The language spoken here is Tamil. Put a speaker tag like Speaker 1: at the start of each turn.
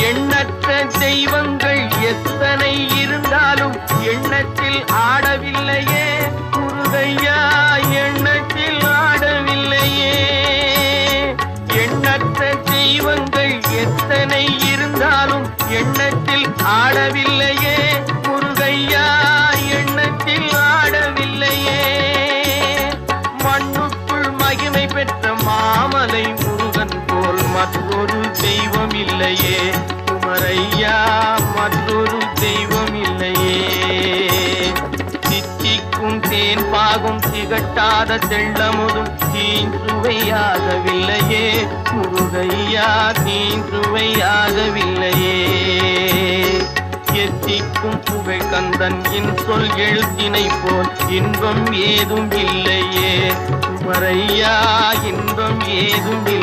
Speaker 1: எண்ணற்ற தெய்வங்கள் எத்தனை இருந்தாலும் எண்ணத்தில் ஆடவில்லையே. முருகையா எண்ணத்தில் ஆடவில்லையே. எண்ணற்ற தெய்வங்கள் எத்தனை இருந்தாலும் எண்ணத்தில் ஆடவில்லையே. முருகையா எண்ணத்தில் ஆடவில்லையே. மண்ணுக்குள் மகிமை பெற்ற மாமலை முருகன் இல்லையே குமரையா மற்றொரு தெய்வம் இல்லையே சித்திக்கும் தேன் பாகும் திகட்டாத செல்லமுதும் தீன்றுவையாகவில்லையே. முருகையா தீன்றுவையாகவில்லையே. எத்திக்கும் புகழ் கந்தன் என் சொல் எழுத்தினை போல் இன்பம் ஏதும் இல்லையே. குமரையா இன்பம் ஏதும் இல்லை